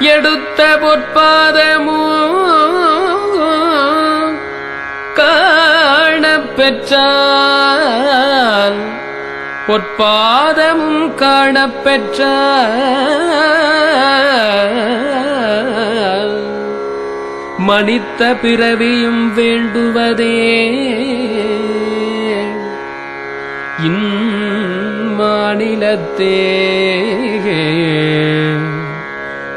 எடுத்த பொற்பாதமோ காணப் பெற்றால் பொற்பாதமும் காணப் பெற்றால் மனித்த பிறவியும் வேண்டுவதே. இன் இம்மாநிலத்தே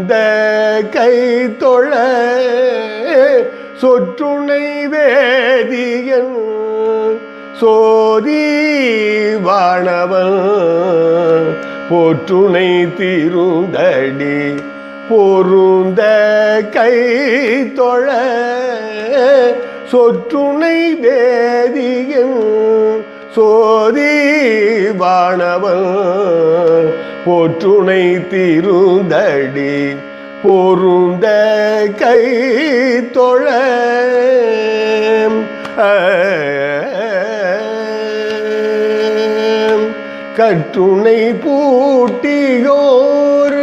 பொருந்த கை தொழ சொற்றுணை வேதியன் சோதி வாணவன் போற்றுணை திருந்தடி பொருந்த கை தொழ சொற்றுணை வேதியன் சோதி வாணவன் போற்றுணை தீருந்தடி பொருந்த கை தொழ. கற்றுணை பூட்டியோர்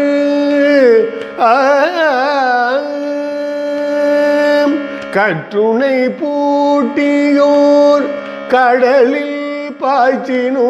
கற்றுணை பூட்டியோர் கடலில் பாய்ச்சினோ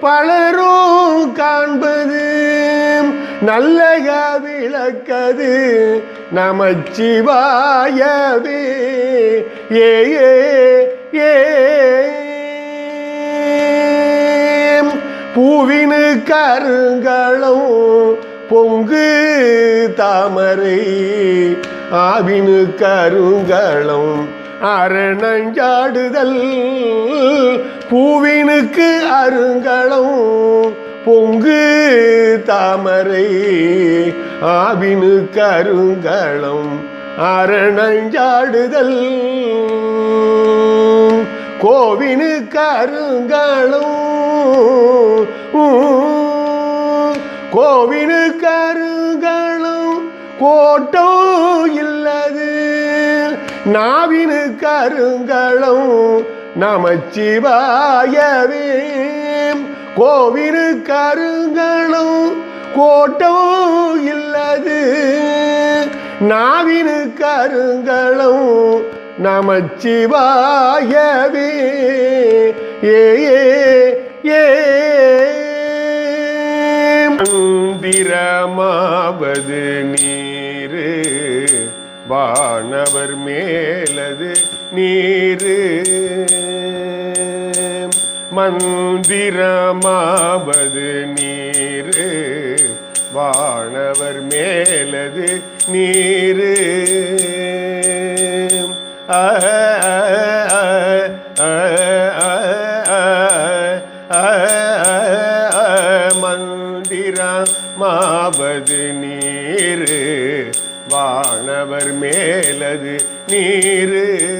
பலரும் காண்பது. நல்லக விளக்கது நமச்சிவாயவே. ஏ ஏ. பூவினு கருங்களும் பொங்கு தாமரை ஆவினு கருங்களும் அரணஞ்சாடுதல். பூவினுக்கு அருங்களம் பொங்கு தாமரை ஆவினு கருங்களம் அரணஞ்சாடுதல். கோவினு கருங்களம் கோவினு கருங்களம் கோட்டோ இல்லது. நாவினு கருங்களம் நமச்சிவாயவே. கோவினு கருங்களும் கோட்டோ இல்லது. நாவினு கருங்களும் நமச்சிவாயவே. ஏ ஏ ஏ. மந்திரமாவது நீரு வானவர் மேலது நீரு. மந்திரமாவது நீரு வானவர் மேலது நீரு. ஆ மந்திரமாவது நீரு வானவர் மேலது நீரு.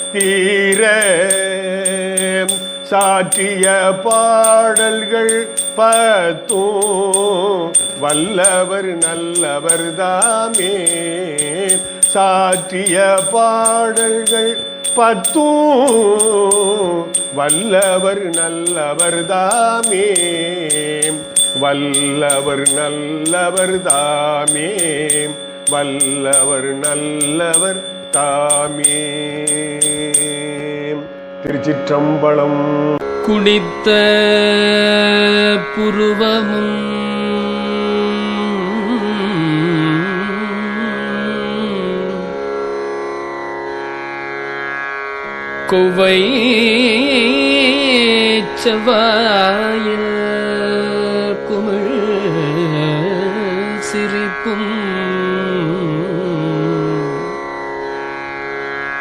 தீர சாற்றிய பாடல்கள் பத்தும் வல்லவர் நல்லவர் தாமே. சாற்றிய பாடல்கள் பத்தும் வல்லவர் நல்லவர் தாமே. வல்லவர் நல்லவர் தாமே. வல்லவர் நல்லவர் தாமே. திருச்சிற்றம்பலம். குடித்த புருவமும் குவை செவ்வாய